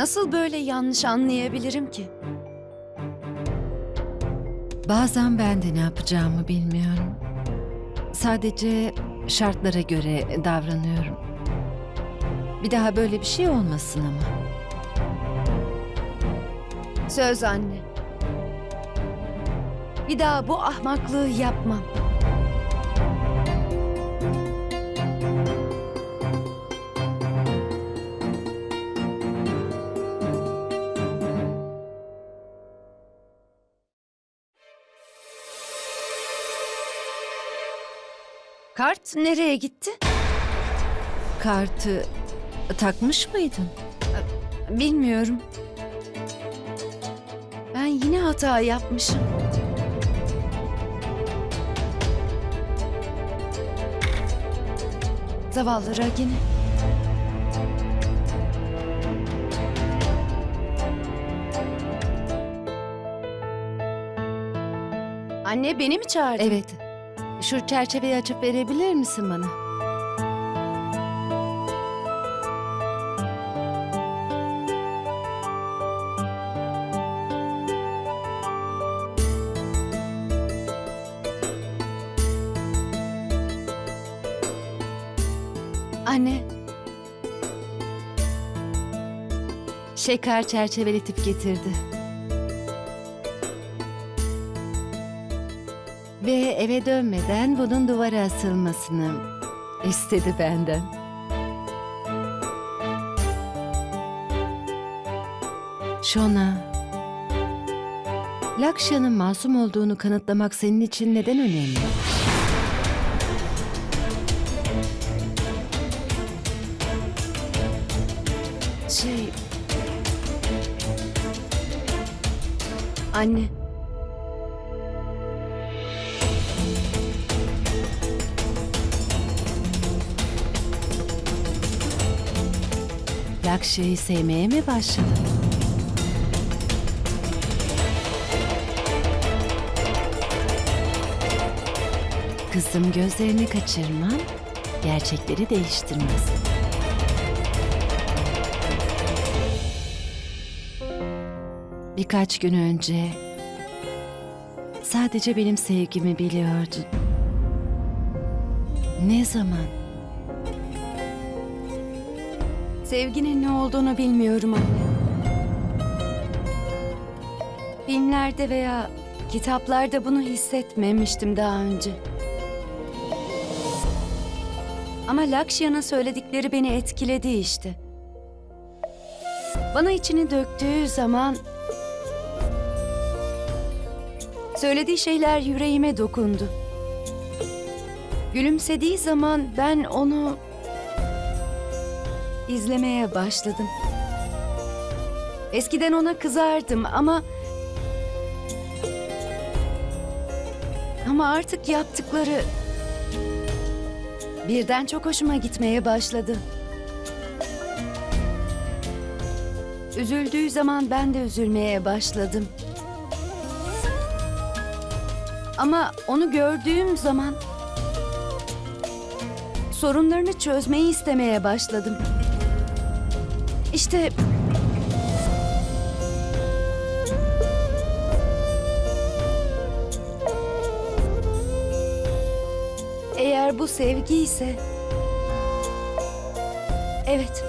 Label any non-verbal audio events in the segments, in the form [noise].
Nasıl böyle yanlış anlayabilirim ki? Bazen ben de ne yapacağımı bilmiyorum. Sadece şartlara göre davranıyorum. Bir daha böyle bir şey olmasın ama. Söz anne. Bir daha bu ahmaklığı yapmam. Kart nereye gitti? Kartı takmış mıydın? Bilmiyorum. Ben yine hata yapmışım. Zavallı Ragini. Anne beni mi çağırdın? Evet. Şu çerçeveyi açıp verebilir misin bana? Anne, Şeker çerçeveletip getirdi. Eve dönmeden bunun duvara asılmasını istedi benden. Şona, Lakşa'nın masum olduğunu kanıtlamak senin için neden önemli? şey... Anne, Lakşa'yı sevmeye mi başladın? Kızım gözlerini kaçırman gerçekleri değiştirmez. Birkaç gün önce sadece benim sevgimi biliyordun. Ne zaman? Sevginin ne olduğunu bilmiyorum anne. Filmlerde veya kitaplarda bunu hissetmemiştim daha önce. Ama Lakshya'nın söyledikleri beni etkiledi işte. Bana içini döktüğü zaman söylediği şeyler yüreğime dokundu. Gülümsediği zaman ben onu izlemeye başladım. Eskiden ona kızardım ama ama artık yaptıkları birden çok hoşuma gitmeye başladı. Üzüldüğü zaman ben de üzülmeye başladım. Ama onu gördüğüm zaman sorunlarını çözmeyi istemeye başladım. İşte eğer bu sevgi ise evet.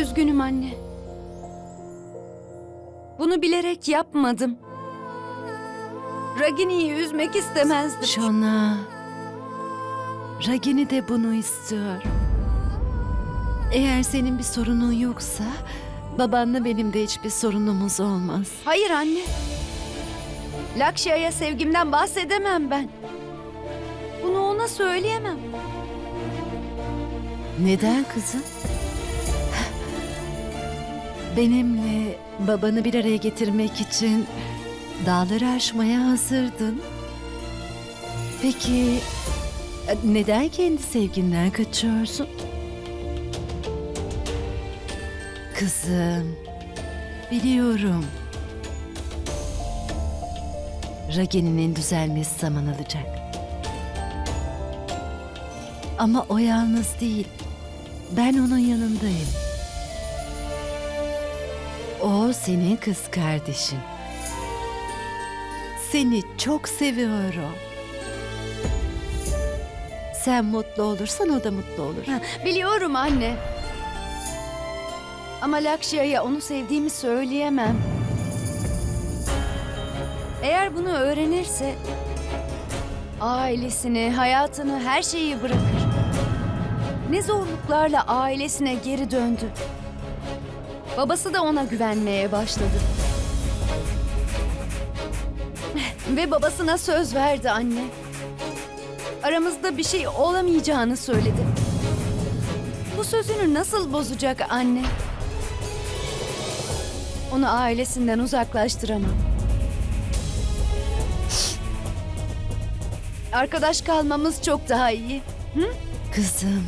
Üzgünüm anne. Bunu bilerek yapmadım. Ragini'yi üzmek istemezdim. Şona. Ragini de bunu istiyor. Eğer senin bir sorunun yoksa babanla benim de hiçbir sorunumuz olmaz. Hayır anne. Lakshya'ya sevgimden bahsedemem ben. Bunu ona söyleyemem. Neden kızım? Benimle babanı bir araya getirmek için dağları aşmaya hazırdın. Peki neden kendi sevginden kaçıyorsun? Kızım, biliyorum. Ragini'nin düzelmesi zaman alacak. Ama o yalnız değil. Ben onun yanındayım. O senin kız kardeşin. Seni çok seviyorum. Sen mutlu olursan o da mutlu olur. Biliyorum anne. Ama Lakşya'ya onu sevdiğimi söyleyemem. Eğer bunu öğrenirse ailesini, hayatını, her şeyi bırakır. Ne zorluklarla ailesine geri döndü. Babası da ona güvenmeye başladı. Ve babasına söz verdi anne. Aramızda bir şey olamayacağını söyledi. Bu sözünü nasıl bozacak anne? Onu ailesinden uzaklaştıramam. Arkadaş kalmamız çok daha iyi. Kızım.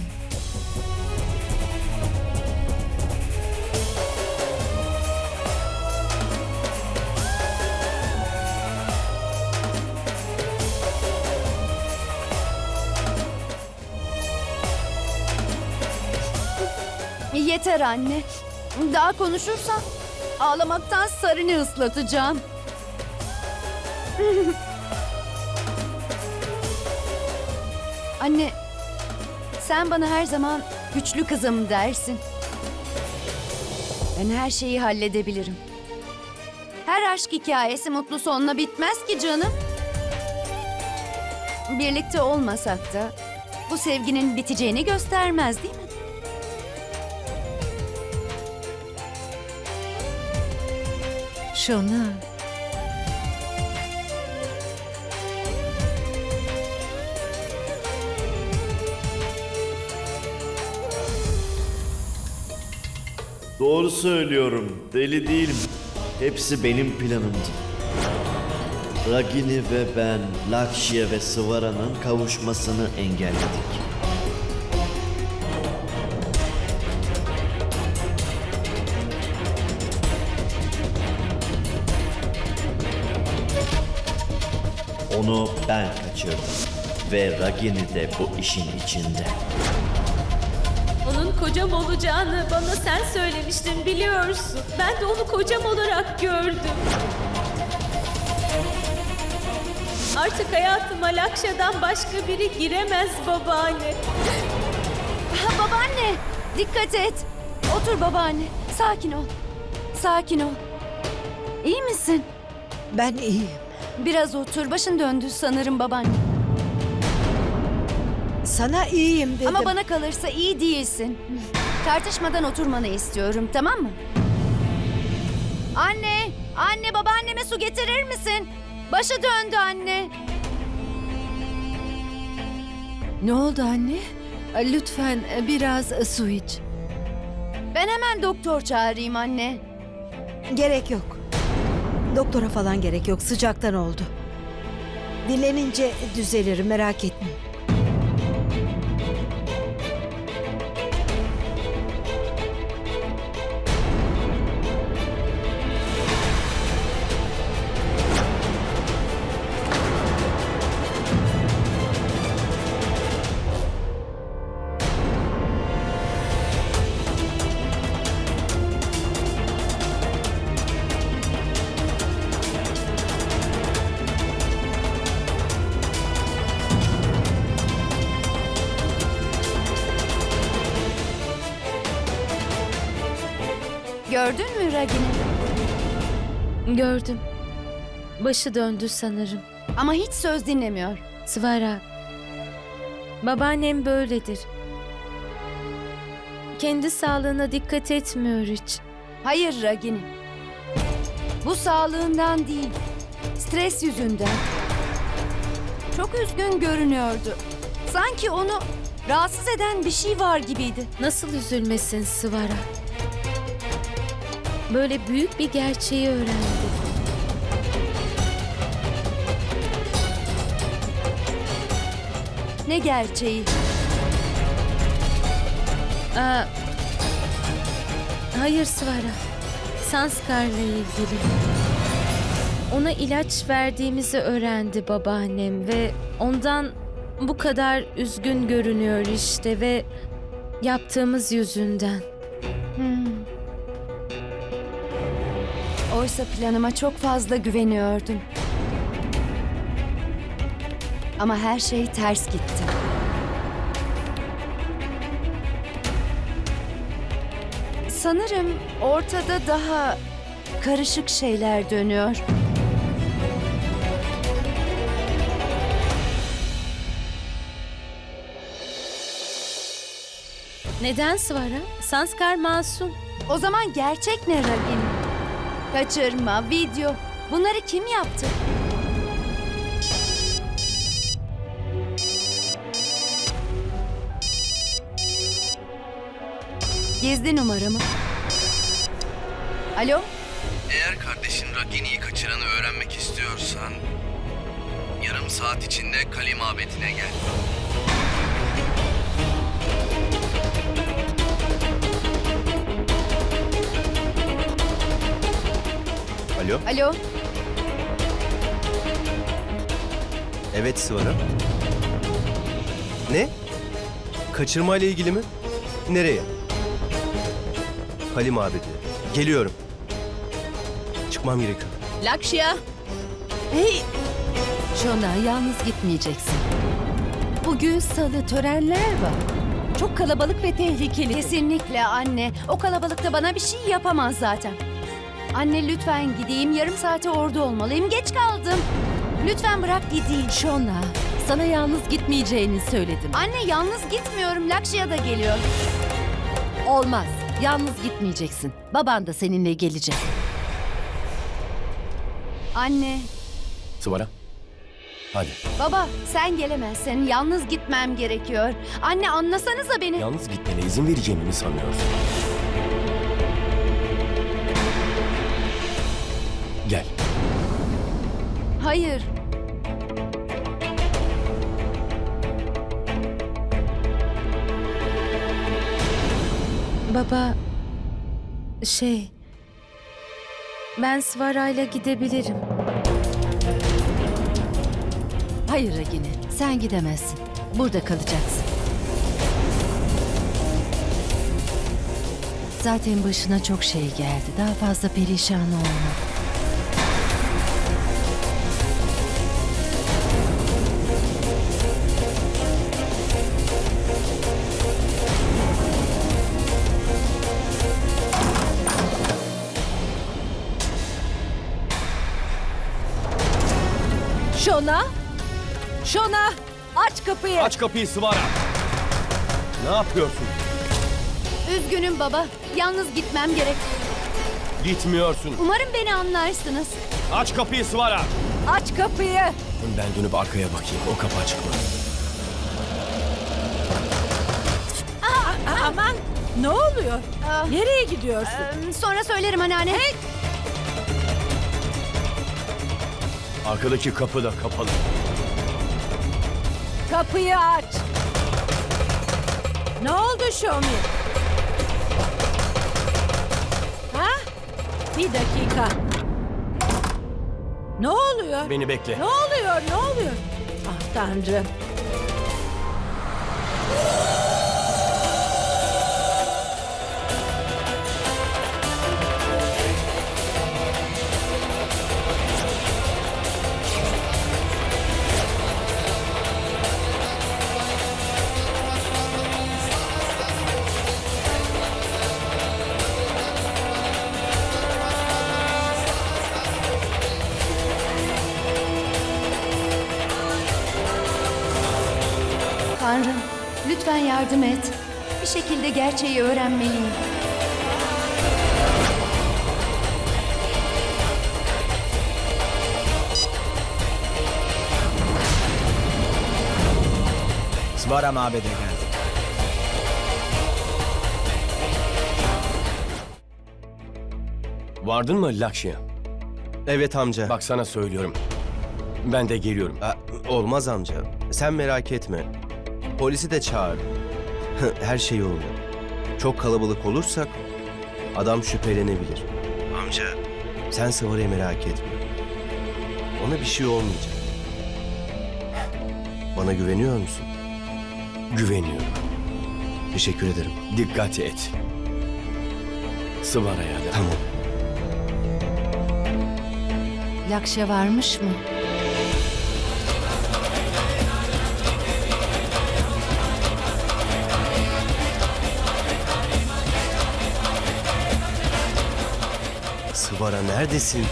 Yeter anne. Daha konuşursan ağlamaktan sarını ıslatacağım. [laughs] anne, sen bana her zaman güçlü kızım dersin. Ben her şeyi halledebilirim. Her aşk hikayesi mutlu sonla bitmez ki canım. Birlikte olmasak da bu sevginin biteceğini göstermez değil mi? Şona. Doğru söylüyorum. Deli değilim. Hepsi benim planımdı. Ragini ve ben Lakshya ve Sıvara'nın kavuşmasını engelledik. Ben kaçırdım. Ve Ragini de bu işin içinde. Onun kocam olacağını bana sen söylemiştin biliyorsun. Ben de onu kocam olarak gördüm. Artık hayatıma Lakşa'dan başka biri giremez babaanne. Ha, babaanne dikkat et. Otur babaanne. Sakin ol. Sakin ol. İyi misin? Ben iyiyim. Biraz otur. Başın döndü sanırım babaanne. Sana iyiyim dedim. Ama bana kalırsa iyi değilsin. Tartışmadan oturmanı istiyorum tamam mı? Anne! Anne babaanneme su getirir misin? Başı döndü anne. Ne oldu anne? Lütfen biraz su iç. Ben hemen doktor çağırayım anne. Gerek yok. Doktora falan gerek yok. Sıcaktan oldu. Dinlenince düzelir merak etme. Gördün mü Ragini? Gördüm. Başı döndü sanırım. Ama hiç söz dinlemiyor. Svara. Babaannem böyledir. Kendi sağlığına dikkat etmiyor hiç. Hayır Ragini. Bu sağlığından değil. Stres yüzünden. Çok üzgün görünüyordu. Sanki onu rahatsız eden bir şey var gibiydi. Nasıl üzülmesin Svara? Böyle büyük bir gerçeği öğrendi. Ne gerçeği? Aa, hayır Svara. Sanskar'la ilgili. Ona ilaç verdiğimizi öğrendi babaannem ve ondan bu kadar üzgün görünüyor işte ve yaptığımız yüzünden. Hmm. Oysa planıma çok fazla güveniyordum. Ama her şey ters gitti. Sanırım ortada daha karışık şeyler dönüyor. Neden Svara? Sanskar masum. O zaman gerçek ne Ragini? Kaçırma, video. Bunları kim yaptı? Gizli numaramı. Alo? Eğer kardeşin Ragini'yi kaçıranı öğrenmek istiyorsan... ...yarım saat içinde Kali mabedine gel. Alo? Alo? Evet Sıvara. Ne? Kaçırma ile ilgili mi? Nereye? Halim abidi. Geliyorum. Çıkmam gerekiyor. Lakşya. Hey! Şona yalnız gitmeyeceksin. Bugün salı törenler var. Çok kalabalık ve tehlikeli. Kesinlikle anne. O kalabalıkta bana bir şey yapamaz zaten. Anne lütfen gideyim. Yarım saate orada olmalıyım. Geç kaldım. Lütfen bırak gideyim. Şona, sana yalnız gitmeyeceğini söyledim. Anne yalnız gitmiyorum. Lakşya da geliyor. Olmaz. Yalnız gitmeyeceksin. Baban da seninle gelecek. Anne, Sıvara. Hadi. baba sen gelemezsin. Yalnız gitmem gerekiyor. Anne anlasanıza beni. Yalnız gitmene izin vereceğimi mi sanıyorsun? Hayır. Baba, şey, ben Svara'yla gidebilirim. Hayır Ragini, sen gidemezsin. Burada kalacaksın. Zaten başına çok şey geldi. Daha fazla perişan olma. Kapıyı! Aç kapıyı Sıvara. Ne yapıyorsun? Üzgünüm baba. Yalnız gitmem gerek. Gitmiyorsun. Umarım beni anlarsınız. Aç kapıyı Sıvara. Aç kapıyı! Ben dönüp arkaya bakayım. O kapı açık mı? Aman ne oluyor? Ah, Nereye gidiyorsun? eee, sonra söylerim anneanne. Arkadaki kapı da kapalı. Kapıyı aç! Ne oldu Şomi? Ha? Bir dakika. Ne oluyor? Beni bekle. Ne oluyor? Ne oluyor? Ah Tanrım. Yardım et. Bir şekilde gerçeği öğrenmeliyim. Svara mabede geldi. Vardın mı Lakşya? Evet amca. Bak sana söylüyorum. Ben de geliyorum. Aa, olmaz amca. Sen merak etme. Polisi de çağır. Her şey yolunda. Çok kalabalık olursak adam şüphelenebilir. Amca sen Sıvara'yı merak etme. Ona bir şey olmayacak. Bana güveniyor musun? Güveniyorum. Teşekkür ederim. Dikkat et. Sıvara'ya da. Tamam. Lakşa varmış mı? Neredesin?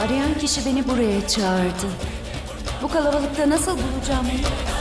Arayan kişi beni buraya çağırdı. Bu kalabalıkta nasıl bulacağım onu?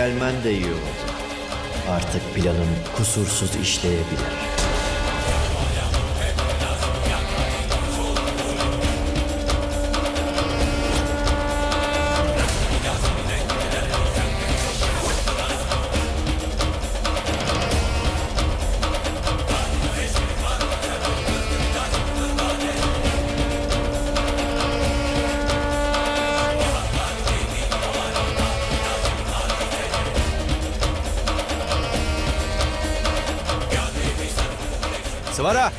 Gelmen de iyi oldu. Artık planım kusursuz işleyebilir. Sıvara!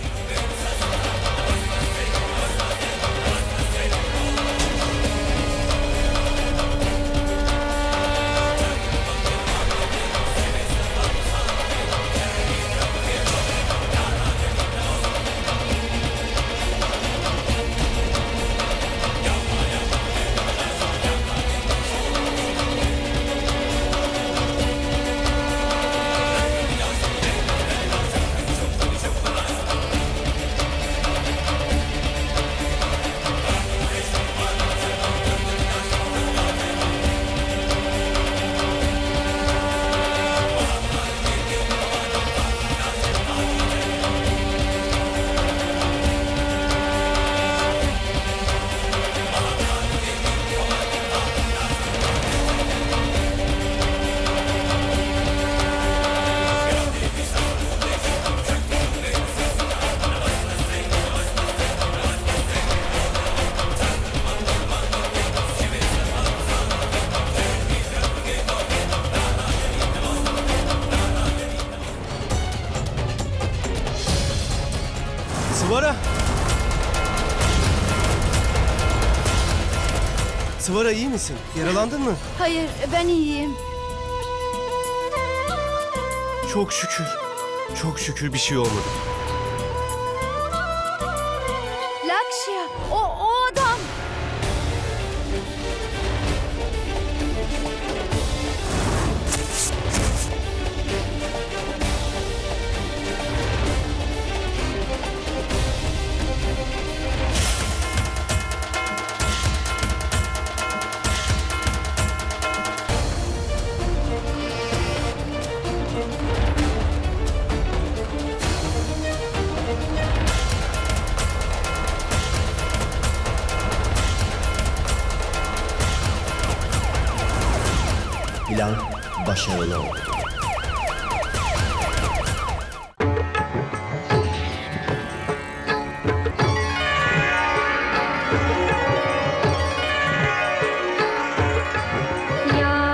Sıvara! Sıvara iyi misin? Yaralandın mı? Hayır, ben iyiyim. Çok şükür. Çok şükür bir şey olmadı.